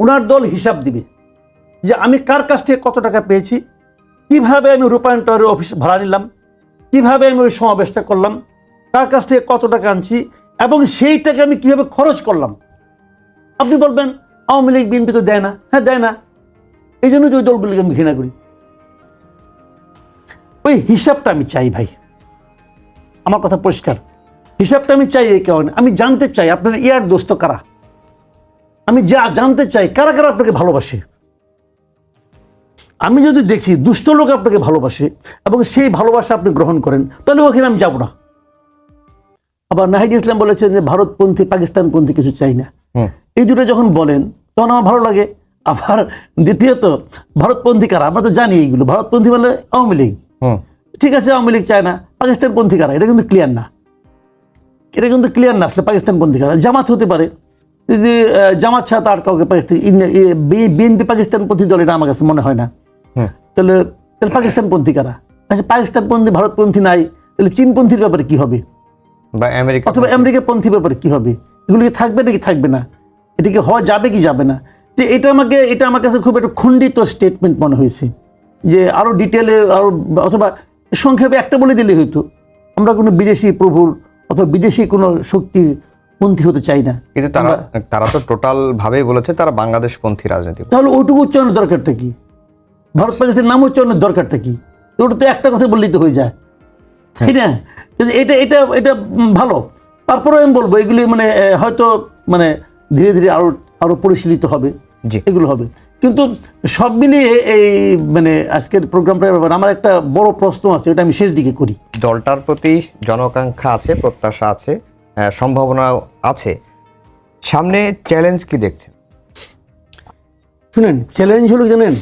ওনার দল হিসাব দিবে যে আমি কার কাছ থেকে কত টাকা পেয়েছি, কীভাবে আমি রূপায়ণ টাওয়ারের অফিস ভাড়া নিলাম, কীভাবে আমি ওই সমাবেশটা করলাম, কার কাছ থেকে কত টাকা আনছি, এবং সেই টাকা আমি কীভাবে খরচ করলাম। আপনি বলবেন, আওয়ামী লীগ, বিএনপি তো দেয় না। হ্যাঁ দেয় না। এই জন্য তো ওই দলগুলিকে আমি ঘৃণা করি। ওই হিসাবটা আমি চাই ভাই। আমার কথা পরিষ্কার। হিসাবটা আমি চাই এই কারণে। আমি জানতে চাই আপনার ইয়ার দোস্ত কারা? আমি যা জানতে চাই কারা কারা আপনাকে ভালোবাসে? আমি যদি দেখি দুষ্ট লোক আপনাকে ভালোবাসে এবং সেই ভালোবাসা আপনি গ্রহণ করেন তাহলে ওখানে আমি যাব না। আবার নাহিদ ইসলাম বলেছেন যে ভারতপন্থী পাকিস্তানপন্থী কিছু চাই না। এই দুটো যখন বলেন তখন আমার ভালো লাগে। আবার দ্বিতীয়ত ভারতপন্থী কারা? আমরা তো জানি এইগুলো। ভারতপন্থী মানে আওয়ামী লীগ। ঠিক আছে আওয়ামী লীগ চায় না। পাকিস্তানপন্থী কারা? এটা কিন্তু ক্লিয়ার না। এটা কিন্তু ক্লিয়ার না আসলে পাকিস্তানপন্থী কারা? জামাত হতে পারে। যে জামাত ছাড়া তার কাউকে পাকিস্তান বিএনপি পাকিস্তানপন্থী দল এটা আমার কাছে মনে হয় না। হুম তাহলে তাহলে পাকিস্তানপন্থী কারা? আচ্ছা পাকিস্তানপন্থী ভারতপন্থী নাই তাহলে চীনপন্থীর ব্যাপারে কি হবে? বা আমেরিকা অথবা আমেরিকাপন্থী ব্যাপারে কি হবে? এগুলো কি থাকবে নাকি থাকবে না? এটা কি হওয়া যাবে কি যাবে না? যে এটা আমাকে এটা আমার কাছে খুব একটা খণ্ডিত স্টেটমেন্ট মনে হয়েছে। যে আরও ডিটেলে আরও অথবা সংক্ষেপে একটা বলে দিলে হয়তো আমরা কোনো বিদেশি প্রভুর অথবা বিদেশি কোনো শক্তির পন্থী হতে চাই না। কিন্তু তারা তারা তো টোটাল ভাবেই বলেছে তারা বাংলাদেশ পন্থী রাজনীতি তাহলে ওটুকু উচ্চারণের দরকারটা কি? ভারত পাকিস্তানের নাম উচ্চারণের দরকারটা কি? ওটা তো একটা কথা বললেই তো হয়ে যায়। তাই না? এটা এটা এটা ভালো। তারপরে আমি বলব এগুলি মানে হয়তো মানে ধীরে ধীরে আরও আরও পরিশীলিত হবে। এগুলো হবে। কিন্তু সব মিলিয়ে এই মানে আজকের প্রোগ্রামটার ব্যাপারে আমার একটা বড় প্রশ্ন আছে ওটা আমি শেষ দিকে করি। দলটার প্রতি জনকাঙ্ক্ষা আছে প্রত্যাশা আছে। আহ, সম্ভাবনাও আছে। সামনে চ্যালেঞ্জ কি দেখছেন? শুনেন চ্যালেঞ্জ হলো জানেন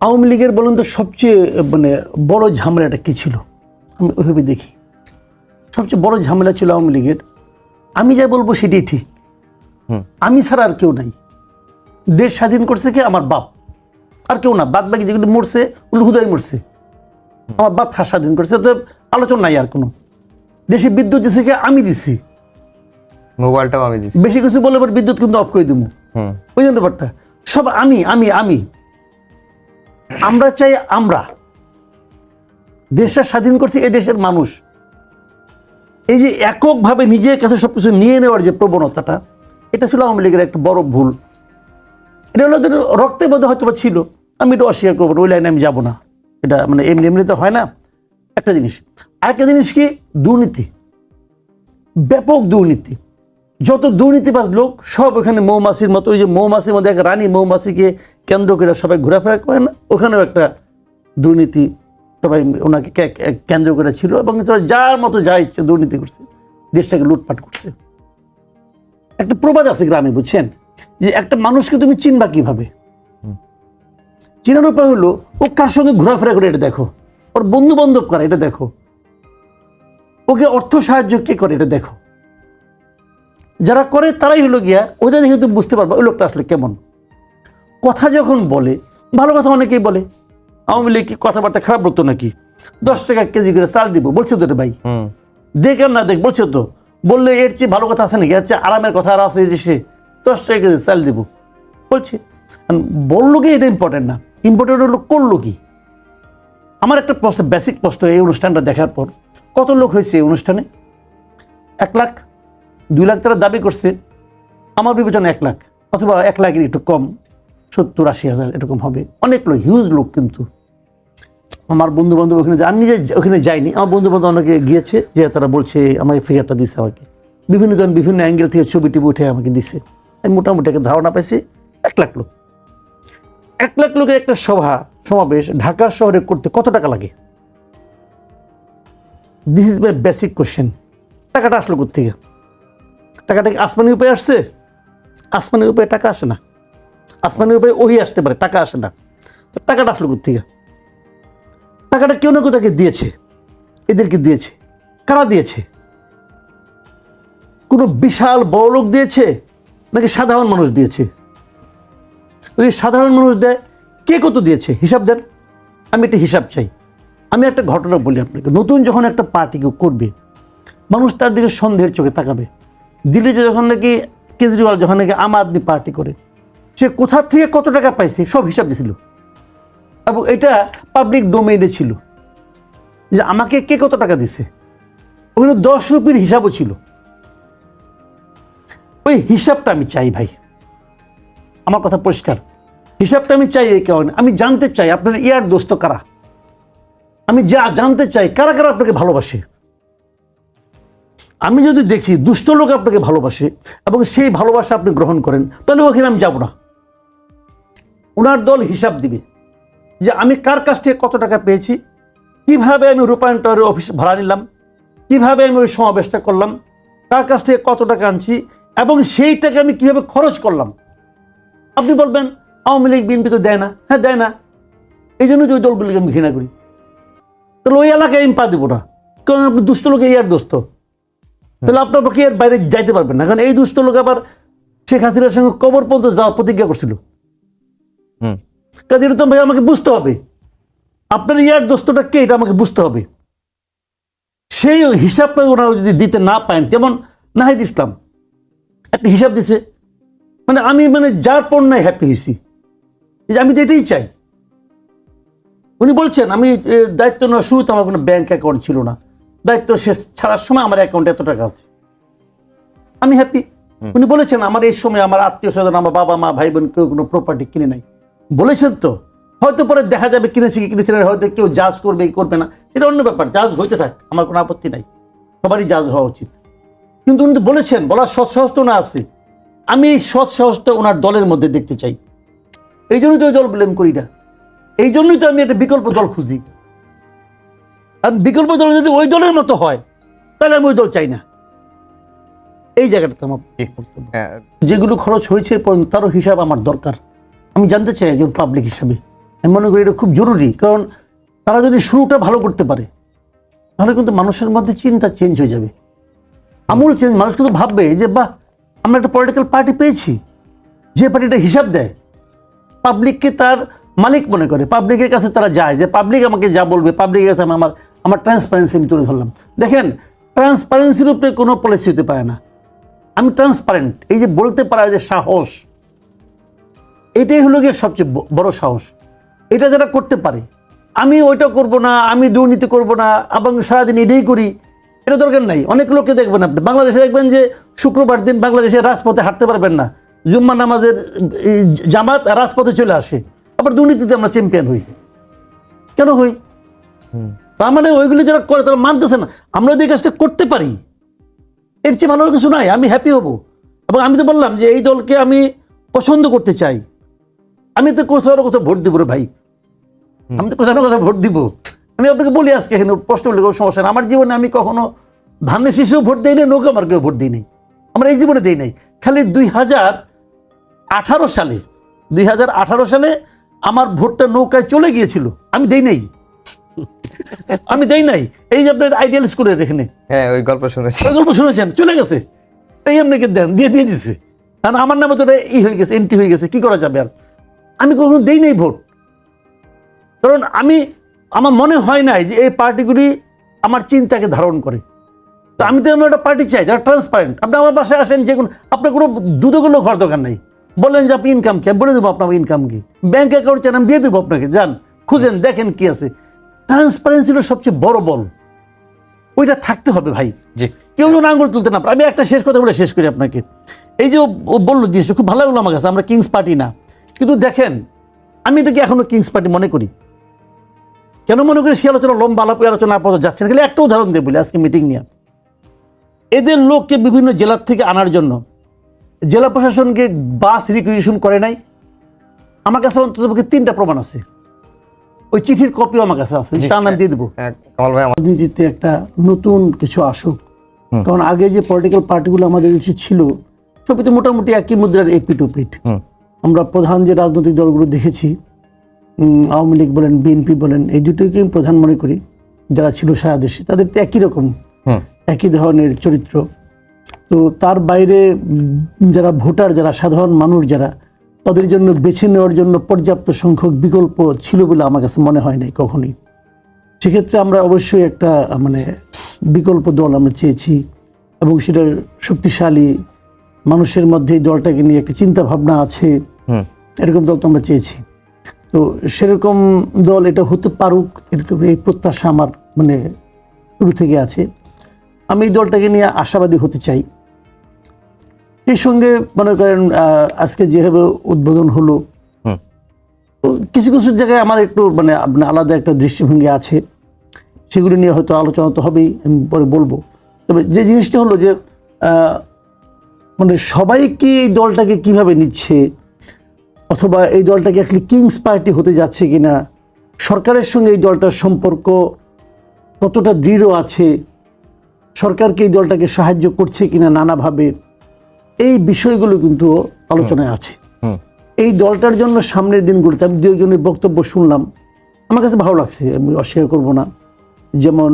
আওয়ামী লীগের বলুন তো সবচেয়ে মানে বড় ঝামেলাটা কী ছিল? আমি ওইভাবে দেখি। সবচেয়ে বড় ঝামেলা ছিল আওয়ামী লীগের। আমি যা বলব সেটাই ঠিক। আমি ছাড়া আর কেউ নাই। দেশ স্বাধীন করছে কি? আমার বাপ। আর কেউ না। বাদ বাকি যেগুলো মরছে ওগুলো হুদাই মরছে। আমার বাপ স্বাধীন করছে তো আলোচনা নাই আর কোনো। দেশে বিদ্যুৎ দিছে কি? আমি দিছি। মোবাইলটাও আমি দিচ্ছি বেশি কিছু বলে এবার বিদ্যুৎ কিন্তু অফ করে দেবো হুম। ওই জন্য ব্যাপারটা? সব আমি আমি আমি। আমরা চাই আমরা। দেশটা স্বাধীন করছে এই দেশের মানুষ। এই যে এককভাবে নিজের কাছে সব কিছু নিয়ে নেওয়ার যে প্রবণতাটা এটা ছিল আওয়ামী লীগের একটা বড় ভুল। এটা হলো রক্তের মধ্যে হয়তো বা ছিল। আমি এটা অস্বীকার করব ওই লাইনে আমি যাব না। এটা মানে এমনি এমনি তো হয় না। একটা জিনিস আরেকটা জিনিস কি? দুর্নীতি। ব্যাপক দুর্নীতি। যত দুর্নীতিবাজ লোক সব ওখানে মৌমাছির মতো ওই যে মৌমাছির মধ্যে এক রানী মৌমাছিকে কেন্দ্র করে সবাই ঘোরাফেরা করে না? ওখানেও একটা দুর্নীতি সবাই ওনাকে কেন্দ্র করে ছিল এবং যার মতো যা ইচ্ছে দুর্নীতি করছে দেশটাকে লুটপাট করছে। একটা প্রবাদ আছে গ্রামে বুঝছেন? যে একটা মানুষকে তুমি চিনবা কীভাবে? চিনার উপায় হলো ও কার সঙ্গে ঘোরাফেরা করে এটা দেখো? ওর বন্ধু বান্ধব করে এটা দেখো। ওকে অর্থ সাহায্য কে করে? এটা দেখো। যারা করে তারাই হলো গিয়া ওইটা দেখে তুমি বুঝতে পারবা ওই লোকটা আসলে কেমন। কথা যখন বলে ভালো কথা অনেকেই বলে আওয়ামী লীগ কি কথাবার্তা খারাপ বলতো নাকি? দশ টাকা কেজি করে চাল দিব বলছে তো ভাই। দেখ না দেখ বলছে তো। বললে এর চেয়ে ভালো কথা আছে নাকি? এর চেয়ে আরামের কথা আর আছে দেশে দশ টাকা কেজি চাল দিব। বলছে বলল কি এটা ইম্পর্টেন্ট না। ইম্পর্টেন্ট হলো করল কি? আমার একটা প্রশ্ন বেসিক প্রশ্ন এই অনুষ্ঠানটা দেখার পর। কত লোক হয়েছে এই অনুষ্ঠানে? এক লাখ, দুই লাখ তারা দাবি করছে। আমার বিবেচনা এক লাখ, অথবা এক লাখের একটু কম, সত্তর, আশি হাজার এরকম হবে। অনেক লোক হিউজ লোক কিন্তু। আমার বন্ধু বান্ধব ওখানে আমি নিজে ওখানে যাইনি। আমার বন্ধু বান্ধব অনেকে গিয়েছে, যে তারা বলছে, আমাকে ফিগারটা দিছে আমাকে। বিভিন্ন জন বিভিন্ন অ্যাঙ্গেল থেকে ছবি টিভি উঠে আমাকে দিছে। আমি মোটামুটি একটা ধারণা পাইছি, এক লাখ লোক। এক লাখ লোকের একটা সভা, সমাবেশ ঢাকা শহরে করতে কত টাকা লাগে? This is my basic question টাকাটা আসলো থেকে টাকাটা কি আসমানি উপায় আসছে? আসমানি উপায়ে টাকা আসে না। আসমানি উপায়ে ওই আসতে পারে, টাকা আসে না। তো টাকাটা আসলো থেকে টাকাটা কেউ না কেউ তাকে দিয়েছে। এদেরকে দিয়েছে। কারা দিয়েছে? কোনো বিশাল বড় লোক দিয়েছে নাকি সাধারণ মানুষ দিয়েছে? যদি সাধারণ মানুষ দেয়, কে কত দিয়েছে? হিসাব দেন। আমি একটা হিসাব চাই। আমি একটা ঘটনা বলি আপনাকে। নতুন যখন একটা পার্টি কেউ করবে, মানুষ তার দিকে সন্দেহের চোখে তাকাবে। দিল্লিতে যখন নাকি কেজরিওয়াল যখন নাকি আম আদমি পার্টি করে, সে কোথা থেকে কত টাকা পাইছে সব হিসাব দিছিল। এবং এটা পাবলিক ডোমেইনে ছিল। যে আমাকে কে কত টাকা দিছে? ওখানে দশ রুপির হিসাবও ছিল। ওই হিসাবটা আমি চাই ভাই। আমার কথা পরিষ্কার। হিসাবটা আমি চাই এই কারণে। আমি জানতে চাই আপনার ইয়ার দোস্ত কারা? আমি যা জানতে চাই, কারা কারা আপনাকে ভালোবাসে? আমি যদি দেখি দুষ্ট লোক আপনাকে ভালোবাসে এবং সেই ভালোবাসা আপনি গ্রহণ করেন, তাহলে ওখানে আমি যাব না। ওনার দল হিসাব দিবে যে আমি কার কাছ থেকে কত টাকা পেয়েছি, কীভাবে আমি রূপায়ণ অফিস ভাড়া নিলাম, কীভাবে আমি ওই সমাবেশটা করলাম, কার কাছ থেকে কত টাকা আনছি এবং সেই টাকা আমি কীভাবে খরচ করলাম। আপনি বলবেন, আওয়ামী লীগ, বিএনপি তো দেয় না। হ্যাঁ দেয় না। এই জন্য যে ওই দলগুলিকে আমি ঘৃণা করি। তাহলে ওই এলাকায় আমি পা দেবো না। কারণ আপনি দুষ্ট লোক এই আর দোস্ত। তাহলে আপনার পক্ষে এর বাইরে যাইতে পারবেন না। কারণ এই দুষ্ট লোক আবার শেখ হাসিনার সঙ্গে কবর পর্যন্ত যাওয়ার প্রতিজ্ঞা করছিল। হুম। কাজে এটা তো ভাই আমাকে বুঝতে হবে। আপনার ইয়ার দোস্তটা কে এটা আমাকে বুঝতে হবে। সেই হিসাবটা ওরা যদি দিতে না পারেন যেমন নাহিদ ইসলাম একটা হিসাব দিছে। মানে আমি মানে যার পণ্যায় হ্যাপি হয়েছি যে আমি তো এটাই চাই। উনি বলছেন আমি দায়িত্ব নেওয়ার শুরুতে আমার কোনো ব্যাঙ্ক অ্যাকাউন্ট ছিল না। দায়িত্ব শেষ ছাড়ার সময় আমার অ্যাকাউন্টে এত টাকা আছে। আমি হ্যাপি উনি বলেছেন আমার এই সময় আমার আত্মীয় স্বজন আমার বাবা মা ভাই বোন কেউ কোনো প্রপার্টি কিনে নাই। বলেছেন তো? হয়তো পরে দেখা যাবে কিনেছে কি কিনেছে না, হয়তো কেউ জাজ করবে কি করবে না সেটা অন্য ব্যাপার জাজ হইতে থাক আমার কোনো আপত্তি নাই। সবারই জাজ হওয়া উচিত। কিন্তু উনি তো বলেছেন বলার সৎ সাহস তো না আছে। আমি এই সৎ সাহসটা ওনার দলের মধ্যে দেখতে চাই। এই জন্যই তো দল ব্লেম করি না। এই জন্যই তো আমি একটা বিকল্প দল খুঁজি। আর বিকল্প দল যদি ওই দলের মতো হয় তাহলে আমি ওই দল চাই না। এই জায়গাটাতে আমার। বক্তব্য। হ্যাঁ, যেগুলো খরচ হয়েছে তারও হিসাব আমার দরকার। আমি জানতে চাই একজন পাবলিক হিসাবে। আমি মনে করি এটা খুব জরুরি কারণ তারা যদি শুরুটা ভালো করতে পারে তাহলে কিন্তু মানুষের মধ্যে চিন্তা চেঞ্জ হয়ে যাবে। আমূল চেঞ্জ মানুষ কিন্তু ভাববে যে বাহ আমরা একটা পলিটিক্যাল পার্টি পেয়েছি। যে পার্টিটা হিসাব দেয়। পাবলিককে তার মালিক মনে করে পাবলিকের কাছে তারা যায় যে পাবলিক আমাকে যা বলবে পাবলিকের কাছে আমি আমার আমার ট্রান্সপারেন্সি আমি তুলে ধরলাম। দেখেন ট্রান্সপারেন্সির উপরে কোনো পলিসি হতে পারে না। আমি ট্রান্সপারেন্ট এই যে বলতে পারা যে সাহস, এটাই হলো গিয়ে সবচেয়ে বড় সাহস। এটা যারা করতে পারে, আমি ওইটা করব না, আমি দুর্নীতি করব না, এবং সারাদিন এটাই করি, এটা দরকার নাই। অনেক লোককে দেখবেন আপনি, বাংলাদেশে দেখবেন যে শুক্রবার দিন বাংলাদেশে রাজপথে হাঁটতে পারবেন না। জুম্মা নামাজের জামাত রাজপথে চলে আসে। আবার দুর্নীতিতে আমরা চ্যাম্পিয়ন হই। কেন হই? তার মানে ওইগুলি যারা করে তারা মানতেছে না। আমরা যদি কাজটা করতে পারি এর চেয়ে ভালো কিছু নাই আমি হ্যাপি হব। এবং আমি তো বললাম যে এই দলকে আমি পছন্দ করতে চাই। আমি তো কোথাও না কোথাও ভোট দিব রে ভাই। আমি তো কোথাও না কোথাও ভোট দিব। আমি আপনাকে বলি আজকে এখানে প্রশ্ন বলে কোনো সমস্যা নেই। আমার জীবনে আমি কখনো ধানের শিশুও ভোট দিই নাই নৌকা মার্কেও ভোট দিই নাই। আমরা এই জীবনে দিই নাই। খালি দুই হাজার আঠারো সালে দুই হাজার আঠারো সালে আমার ভোটটা নৌকায় চলে গিয়েছিল। আমি দেই নাই। আমি দেই নাই। এই যে আপনার আইডিয়াল স্কুলের এখানে। হ্যাঁ ওই গল্প শুনেছি। ওই গল্প শুনেছেন? চলে গেছে। এই আপনাকে দেন দিয়ে দিয়ে দিছে। কারণ আমার নামে তো এটা ই হয়ে গেছে এন্ট্রি হয়ে গেছে কি করা যাবে আর? আমি কখনো দেই নাই ভোট। কারণ আমি আমার মনে হয় নাই যে এই পার্টিগুলি আমার চিন্তাকে ধারণ করে। তো আমি তো এমন একটা পার্টি চাই যারা ট্রান্সপারেন্ট আপনি আমার বাসায় আসেন যে কোনো আপনার কোনো দুদগুলো ঘর দোকান নাই। বললেন যে আপনি ইনকাম কি? বলে দেবো আপনার ইনকাম কি? ব্যাংক অ্যাকাউন্ট চান আমি দিয়ে দেবো আপনাকে। যান খুঁজেন দেখেন কি আছে। ট্রান্সপারেন্সি হলো সবচেয়ে বড় বল। ওইটা থাকতে হবে ভাই। যে কেউ যেন আঙুল তুলতে না পারে। আমি একটা শেষ কথা বলে শেষ করি আপনাকে। এই যে ও- বলল দিয়েছে খুব ভালো লাগল আমার কাছে আমরা কিংস পার্টি না। কিন্তু দেখেন আমি এটাকে এখনও কিংস পার্টি মনে করি। কেন মনে করি? সে আলোচনা লম্বা আলাপ আলোচনা আপাতত যাচ্ছে না। খালি একটা উদাহরণ দিয়ে বলি আজকে মিটিং নিয়ে। এদের লোককে বিভিন্ন জেলার থেকে আনার জন্য জেলা প্রশাসনকে বাস রিকুইজিশন করে নাই। আমার কাছে অন্তত পক্ষে তিনটা প্রমাণ আছে। ওই চিঠির কপিও আমার কাছে আছে। চার নাম দিয়ে দেবো। হ্যাঁ, রাজনীতিতে একটা নতুন কিছু আসুক। কারণ আগে যে পলিটিক্যাল পার্টিগুলো আমাদের দেশে ছিল সবই তো মোটামুটি একই মুদ্রার এপিট ওপিট হুম। আমরা প্রধান যে রাজনৈতিক দলগুলো দেখেছি আওয়ামী লীগ বলেন বিএনপি বলেন এই দুটোকে আমি প্রধান মনে করি। যারা ছিল সারা দেশে তাদের তো একই রকম। একই ধরনের চরিত্র। তো তার বাইরে যারা ভোটার যারা সাধারণ মানুষ যারা তাদের জন্য বেছে নেওয়ার জন্য পর্যাপ্ত সংখ্যক বিকল্প ছিল বলে আমার কাছে মনে হয় নাই কখনোই। সেক্ষেত্রে আমরা অবশ্যই একটা মানে বিকল্প দল আমরা চেয়েছি এবং সেটার শক্তিশালী মানুষের মধ্যে এই দলটাকে নিয়ে একটা চিন্তা ভাবনা আছে এরকম দল তো আমরা চেয়েছি। তো সেরকম দল এটা হতে পারুক এটা তো এই প্রত্যাশা আমার মানে শুরু থেকে আছে। আমি এই দলটাকে নিয়ে আশাবাদী হতে চাই। সেই সঙ্গে মনে করেন আজকে যেভাবে উদ্বোধন হলো কিছু কিছু জায়গায় আমার একটু মানে আলাদা একটা দৃষ্টিভঙ্গি আছে। সেগুলি নিয়ে হয়তো আলোচনা তো হবেই আমি পরে বলব। তবে যে জিনিসটা হলো যে মানে সবাই কি এই দলটাকে কীভাবে নিচ্ছে? অথবা এই দলটাকে অ্যাকচুয়ালি কিংস পার্টি হতে যাচ্ছে কিনা? সরকারের সঙ্গে এই দলটার সম্পর্ক কতটা দৃঢ় আছে? সরকারকে এই দলটাকে সাহায্য করছে কিনা নানাভাবে? এই বিষয়গুলো কিন্তু আলোচনায় আছে। এই দলটার জন্য সামনের দিনগুলোতে আমি দু একজনের বক্তব্য শুনলাম। আমার কাছে ভালো লাগছে আমি অস্বীকার করব না। যেমন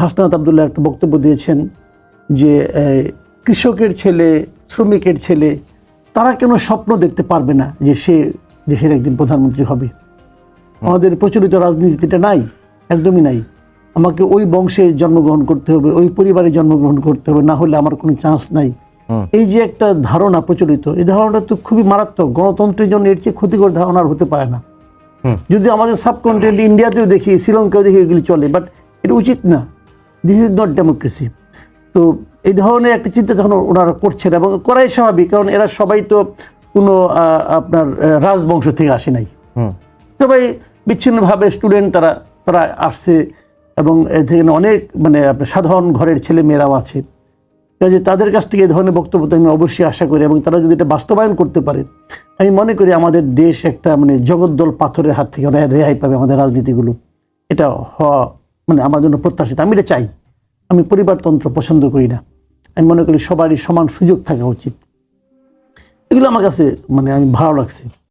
হাসনাত আবদুল্লাহ একটা বক্তব্য দিয়েছেন যে কৃষকের ছেলে শ্রমিকের ছেলে তারা কেন স্বপ্ন দেখতে পারবে না যে সে দেশের একদিন প্রধানমন্ত্রী হবে? আমাদের প্রচলিত রাজনীতিটা নাই একদমই নাই। আমাকে ওই বংশে জন্মগ্রহণ করতে হবে ওই পরিবারে জন্মগ্রহণ করতে হবে না হলে আমার কোনো চান্স নাই। এই যে একটা ধারণা প্রচলিত এই ধারণাটা তো খুবই মারাত্মক। গণতন্ত্রের জন্য এর চেয়ে ক্ষতিকর ধারণা হতে পারে না। যদি আমাদের সাবকন্টিনেন্ট ইন্ডিয়াতেও দেখি শ্রীলঙ্কাও দেখি এগুলি চলে বাট এটা উচিত না। দিস ইজ নট ডেমোক্রেসি তো এই ধরনের একটা চিন্তা যখন ওনারা করছেন এবং করাই স্বাভাবিক কারণ এরা সবাই তো কোনো আপনার রাজবংশ থেকে আসে নাই। সবাই বিচ্ছিন্নভাবে স্টুডেন্ট তারা তারা আসছে এবং এ থেকে অনেক মানে আপনার সাধারণ ঘরের ছেলে মেয়েরাও আছে। কাজে তাদের কাছ থেকে এই ধরনের বক্তব্য আমি অবশ্যই আশা করি এবং তারা যদি এটা বাস্তবায়ন করতে পারে, আমি মনে করি আমাদের দেশ একটা মানে জগদ্দল পাথরের হাত থেকে রেহাই পাবে আমাদের রাজনীতিগুলো। এটা হওয়া মানে আমার জন্য প্রত্যাশিত। আমি এটা চাই। আমি পরিবারতন্ত্র পছন্দ করি না। আমি মনে করি সবারই সমান সুযোগ থাকা উচিত। এগুলো আমার কাছে মানে আমি ভালো লাগছে।